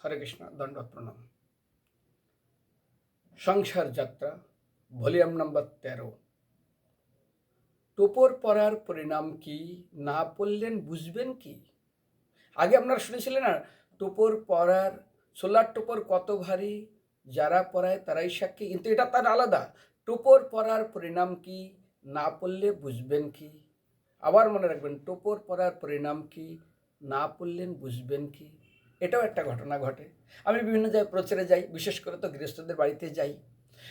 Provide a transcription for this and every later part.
হরে কৃষ্ণ দণ্ডবত প্রণাম সংসার যাত্রা, ভলিউম নম্বর তেরো। টোপর পরার পরিণাম কি, না পড়লেন বুঝবেন কি? আগে আপনারা শুনেছিলেন না, টোপর পরার সোলার টোপর কত ভারী, যারা পরায় তারাই সাক্ষী, কিন্তু এটা তার আলাদা। টোপর পরার পরিণাম কি, না পড়লে বুঝবেন কি? আবার মনে রাখবেন, টোপর পরার পরিণাম কি, না পড়লেন বুঝবেন কি? এটাও একটা ঘটনা ঘটে। আমি বিভিন্ন জায়গায় প্রচারে যাই, বিশেষ করে তো গৃহস্থদের বাড়িতে যাই।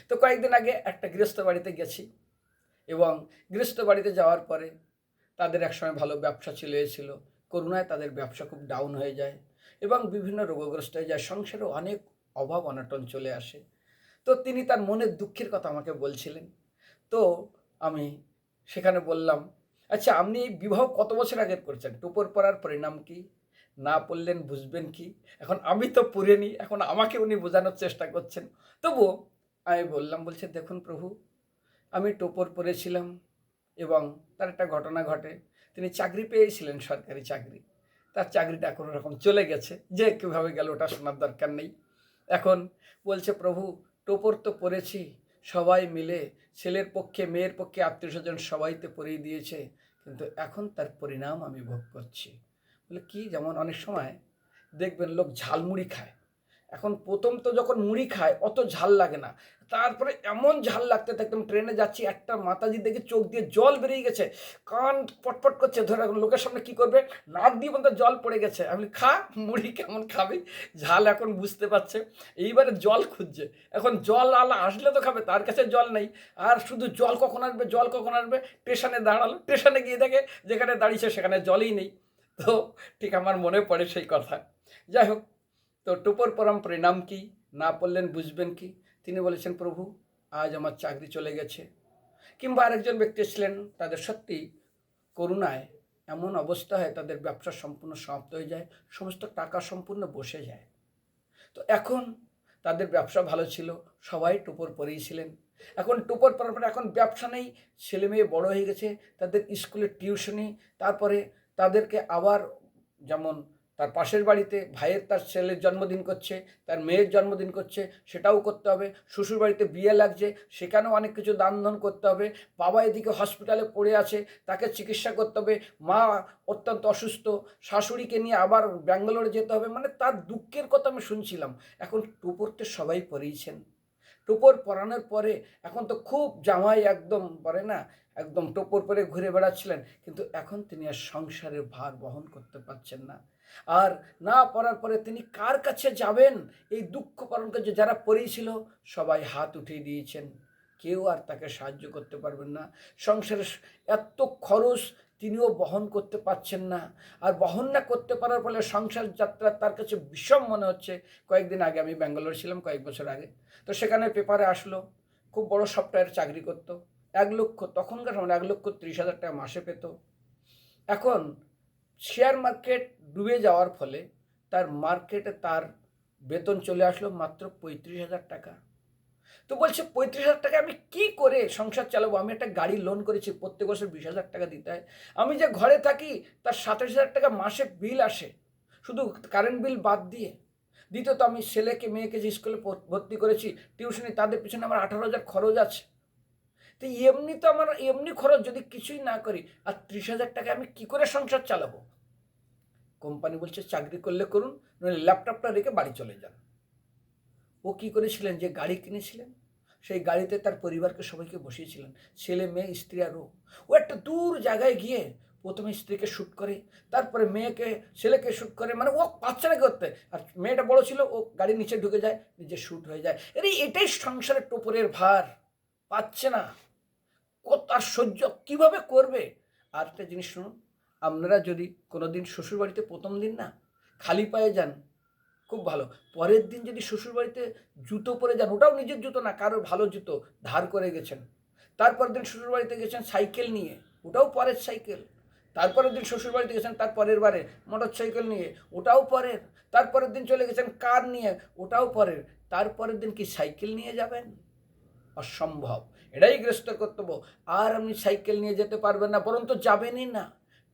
তো কয়েকদিন আগে একটা গৃহস্থ বাড়িতে গেছি এবং গৃহস্থ বাড়িতে যাওয়ার পরে তাদের একসময় ভালো ব্যবসা ছিল ছিল করোনায় তাদের ব্যবসা খুব ডাউন হয়ে যায় এবং বিভিন্ন রোগগ্রস্ত হয়ে যায়। সংসারে অনেক অভাব, অনাটন চলে আসে। তো তিনি তার মনের দুঃখের কথা আমাকে বলছিলেন। তো আমি সেখানে বললাম আচ্ছা আপনি বিবাহ কত বছর আগে করছেন? টুপর পরার পরিণাম কি? না পড়লেন বুঝবেন কি? এখন আমি তো পড়িনি এখন আমাকে উনি বোঝানোর চেষ্টা করছেন। তবুও আমি বললাম, বলছে, দেখুন প্রভু, আমি টোপর পরেছিলাম এবং তার একটা ঘটনা ঘটে। তিনি চাকরি পেয়েছিলেন, সরকারি চাকরি। তার চাকরিটা কোনো রকম চলে গেছে। যে কীভাবে গেল ওটা শোনার দরকার নেই। এখন বলছে, প্রভু, টোপর তো পরেছি সবাই মিলে ছেলের পক্ষে, মেয়ের পক্ষে, আত্মীয় স্বজন সবাইতে পরিয়ে দিয়েছে। কিন্তু এখন তার পরিণাম আমি ভোগ করছি। বলে কি যেমন অনেক সময় দেখবেন লোক ঝালমুড়ি খায়। এখন প্রথম তো যখন মুড়ি খায়, অত ঝাল লাগে না। তারপরে এমন ঝাল লাগতে থাকতাম ট্রেনে যাচ্ছি, একটা মাতাজি দেখে চোখ দিয়ে জল বেরিয়ে গেছে, কান পটপট করছে, ধরে এখন লোকের সামনে কি করবে? নাক দিয়ে পর্যন্ত জল পড়ে গেছে। আমি খা, মুড়ি কেমন খাবে? ঝাল এখন বুঝতে পারছে। এইবারে জল খুঁজছে। এখন জল আলা আসলে তো খাবে, তার কাছে জল নেই। আর শুধু জল কখন আসবে? জল কখন আসবে? স্টেশনে দাঁড়াল। স্টেশনে গিয়ে দেখে যেখানে দাঁড়িয়েছে সেখানে জলই নেই। তো ঠিক আমার মনে পড়ে সেই কথা। যাই হোক, তো টুপর পরম পরিণাম কি? না পড়লেন বুঝবেন কি? তিনি বলেছেন, প্রভু, আজ আমার চাকরি চলে গেছে। কিংবা আরেকজন ব্যক্তি ছিলেন তাদের সত্যি করুণায় এমন অবস্থা হয়, তাদের ব্যবসা সম্পূর্ণ সমাপ্ত হয়ে যায়, সমস্ত টাকা সম্পূর্ণ বসে যায়। তো এখন তাদের ব্যবসা ভালো ছিল, সবাই টুপর পরেই ছিলেন। এখন টুপর পরার পরে এখন ব্যবসা নেই ছেলে মেয়ে বড় হয়ে গেছে, তাদের স্কুলে টিউশনি, তারপরে তাদেরকে আবার যেমন তার পাশের বাড়িতে ভাইয়ের তার ছেলের জন্মদিন করছে, তার মেয়ের জন্মদিন করছে, সেটাও করতে হবে। শ্বশুর বাড়িতে বিয়ে লাগছে, সেখানেও অনেক কিছু দান ধন করতে হবে। বাবা এদিকে হসপিটালে পড়ে আছে, তাকে চিকিৎসা করতে হবে। মা অত্যন্ত অসুস্থ, শাশুড়িকে নিয়ে আবার ব্যাঙ্গালোরে যেতে হবে। মানে তার দুঃখের কথা আমি শুনছিলাম। এখন টুপরতে সবাই পরেইছেন টোপর পরানোর পরে এখন তো খুব জামাই একদম পরে না একদম টোপর পরে ঘুরে বেড়াচ্ছিলেন, কিন্তু এখন তিনি আর সংসারের ভার বহন করতে পারছেন না। আর না পড়ার পরে তিনি কার কাছে যাবেন? এই দুঃখ পালন করছে যারা পড়েছিল সবাই হাত উঠিয়ে দিয়েছেন। কেউ আর তাকে সাহায্য করতে পারবেন না। সংসারের এত খরচ তিনিও বহন করতে পারছেন না। আর বহন না করতে পারার ফলে সংসার যাত্রা তার কাছে বিষম মনে হচ্ছে। কয়েকদিন আগে আমি ব্যাঙ্গালোর ছিলাম, কয়েক বছর আগে। তো সেখানে পেপারে আসলো। খুব বড় সফটওয়্যার চাকরি করতো। এক লক্ষ, তখনকার সময় এক লক্ষ ত্রিশ হাজার টাকা মাসে পেত। এখন শেয়ার মার্কেট ডুবে যাওয়ার ফলে তার মার্কেটে তার বেতন চলে আসলো মাত্র পঁয়ত্রিশ হাজার টাকা। তো বলছে, পঁয়ত্রিশ হাজার টাকা আমি কি করে সংসার চালাবো? আমি একটা গাড়ি লোন করেছি, প্রত্যেক বছর বিশ হাজার টাকা দিতে হয়। আমি যে ঘরে থাকি, তার সাতাশ হাজার টাকা মাসে বিল আসে। শুধু কারেন্ট বিল বাদ দিয়ে। দ্বিতীয়ত আমি ছেলেকে, মেয়েকে যে স্কুলে ভর্তি করেছি টিউশনি তাদের পিছনে আমার আঠারো হাজার খরচ আছে। তো এমনি তো আমার, এমনি খরচ যদি কিছুই না করি, আর ত্রিশ হাজার টাকা আমি কি করে সংসার চালাবো? কোম্পানি বলছে, চাকরি করলে করুন, নইলে ল্যাপটপটা রেখে বাড়ি চলে যান। ও কি করেছিলেন? যে গাড়ি কিনেছিলেন, সেই গাড়িতে তার পরিবারকে সবাইকে বসিয়েছিলেন, ছেলে, মেয়ে, স্ত্রী আর ও। একটা দূর জায়গায় গিয়ে প্রথমে স্ত্রীকে শ্যুট করে, তারপরে মেয়েকে, ছেলেকে শ্যুট করে মানে ও পাচ্ছে না করতে। আর মেয়েটা বড় ছিল, ও গাড়ির নিচে ঢুকে যায়, নিজে শ্যুট হয়ে যায়। এটাই সংসারের টোপরের ভার, পাচ্ছে না। ও তার সহ্য কীভাবে করবে? আর একটা জিনিস শুনুন, আপনারা যদি কোনো দিন শ্বশুরবাড়িতে প্রথম দিন না খালি পায়ে যান, খুব ভালো। পরের দিন যদি শ্বশুরবাড়িতে জুতো পরে যান, ওটাও নিজের জুতো না, কারোর ভালো জুতো, ধার করে গেছেন। তারপর দিন শ্বশুরবাড়িতে গেছেন সাইকেল নিয়ে, ওটাও পরের সাইকেল। তারপরের দিন শ্বশুরবাড়িতে গেছেন তার পরের বারে মোটর সাইকেল নিয়ে, ওটাও পরের। তারপরের দিন চলে গেছেন কার নিয়ে, ওটাও পরের। তারপরের দিন কি সাইকেল নিয়ে যাবেন? অসম্ভব। এটাই গ্রস্ত কর্তব্য। আর আপনি সাইকেল নিয়ে যেতে পারবেন না বরং তো যাবেনই না।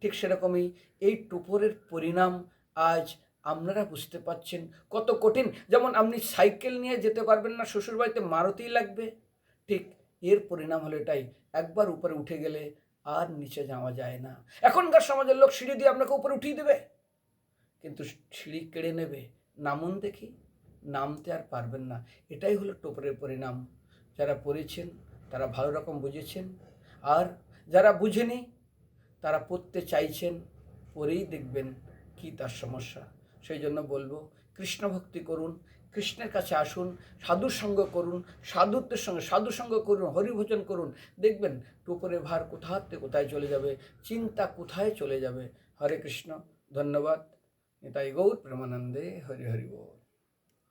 ঠিক সেরকমই এই টুপরের পরিণাম আজ আপনারা বুঝতে পাচ্ছেন কত কঠিন। যেমন আপনি সাইকেল নিয়ে যেতে পারবেন না, শ্বশুরবাড়িতে মারুতি লাগবে। ঠিক এর পরিণাম হলো এটাই, একবার উপরে উঠে গেলে আর নিচে যাওয়া যায় না। এখনকার সমাজের লোক সিঁড়ি দিয়ে আপনাকে উপরে উঠিয়ে দেবে। কিন্তু সিঁড়ি কেড়ে নেবে, নামুন দেখি, নামতে আর পারবেন না। এটাই হলো টোপরের পরিণাম। যারা পড়েছেন তারা ভালো রকম বুঝেছেন। আর যারা বুঝেনি, তারা পড়তে চাইছেন পরেই দেখবেন কি তার সমস্যা। সেই জন্য বলব, কৃষ্ণ ভক্তি করুন, কৃষ্ণের কাছে আসুন, সাধুর সঙ্গ করুন, সাধুত্বের সঙ্গে, সাধু সঙ্গ করুন, হরিভোজন করুন, দেখবেন টোপরে ভার কোথাতে কোথায় চলে যাবে, চিন্তা কোথায় চলে যাবে। হরে কৃষ্ণ, ধন্যবাদ। নিতাই গৌর, প্রেমানন্দে হরি হরি বল।